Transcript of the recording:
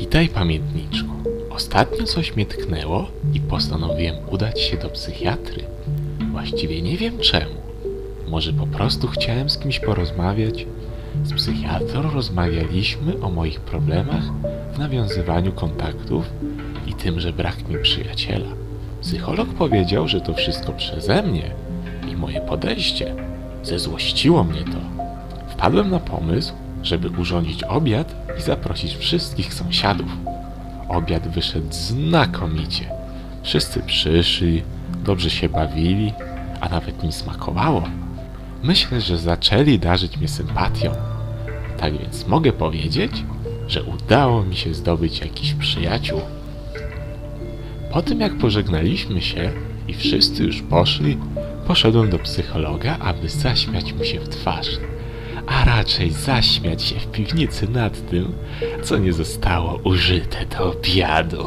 Witaj, pamiętniczku. Ostatnio coś mnie tknęło i postanowiłem udać się do psychiatry. Właściwie nie wiem czemu. Może po prostu chciałem z kimś porozmawiać? Z psychiatrą rozmawialiśmy o moich problemach w nawiązywaniu kontaktów i tym, że brak mi przyjaciela. Psycholog powiedział, że to wszystko przeze mnie i moje podejście. Zezłościło mnie to. Wpadłem na pomysł, żeby urządzić obiad i zaprosić wszystkich sąsiadów. Obiad wyszedł znakomicie. Wszyscy przyszli, dobrze się bawili, a nawet mi smakowało. Myślę, że zaczęli darzyć mnie sympatią. Tak więc mogę powiedzieć, że udało mi się zdobyć jakichś przyjaciół. Po tym jak pożegnaliśmy się i wszyscy już poszli, poszedłem do psychologa, aby zaśmiać mu się w twarz. A raczej zaśmiać się w piwnicy nad tym, co nie zostało użyte do obiadu.